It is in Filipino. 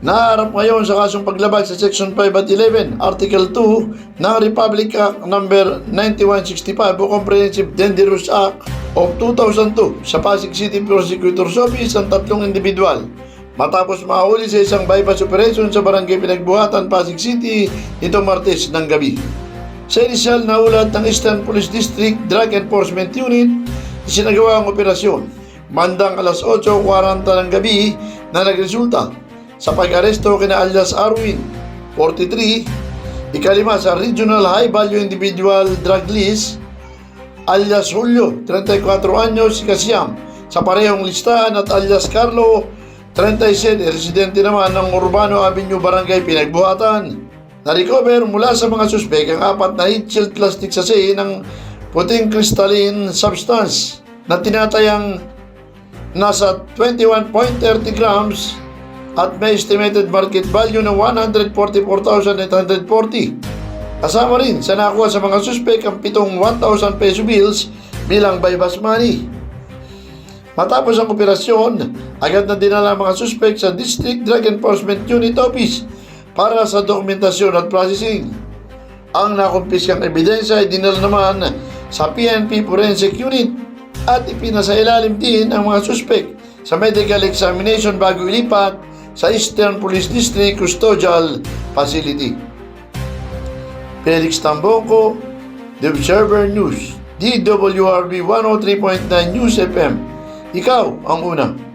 Naharap ngayon sa kasong paglabag sa Section 5 at 11, Article 2 ng Republic Act No. 9165 o Comprehensive Dangerous Act of 2002 sa Pasig City Prosecutor's Office ang tatlong individual matapos mahuli sa isang bypass operation sa barangay Pinagbuhatan, Pasig City nitong Martes ng gabi. Sa inisyal na ulat ng Eastern Police District Drug Enforcement Unit, isinagawa ang operasyon bandang alas 8.40 ng gabi na nagresulta sa pag-aresto kina alias Arwin, 43, ikalima sa Regional High Value Individual Drug List, alias Julio, 34 anyos, Kasiam, sa parehong listahan at alias Carlo, 37, residente naman ng Urbano Avenue Barangay Pinagbuhatan. Na-recover mula sa mga suspek ang apat na heat-shield plastic sachet ng puting crystalline substance na tinatayang nasa 21.30 grams at may estimated market value ng 144,840. Kasama rin sa nakuha sa mga suspek ang pitong 1,000 peso bills bilang bypass money. Matapos ang operasyon, agad na dinala ang mga suspek sa District Drug Enforcement Unit Office para sa dokumentasyon at processing. Ang nakumpiskang ebidensya ay dinala naman sa PNP Forensic Unit at ipinasailalim din ang mga suspek sa medical examination bago ilipat sa Eastern Police District Custodial Facility. Felix Tamboco, The Observer News, DWRB 103.9 News FM. Ikaw ang una.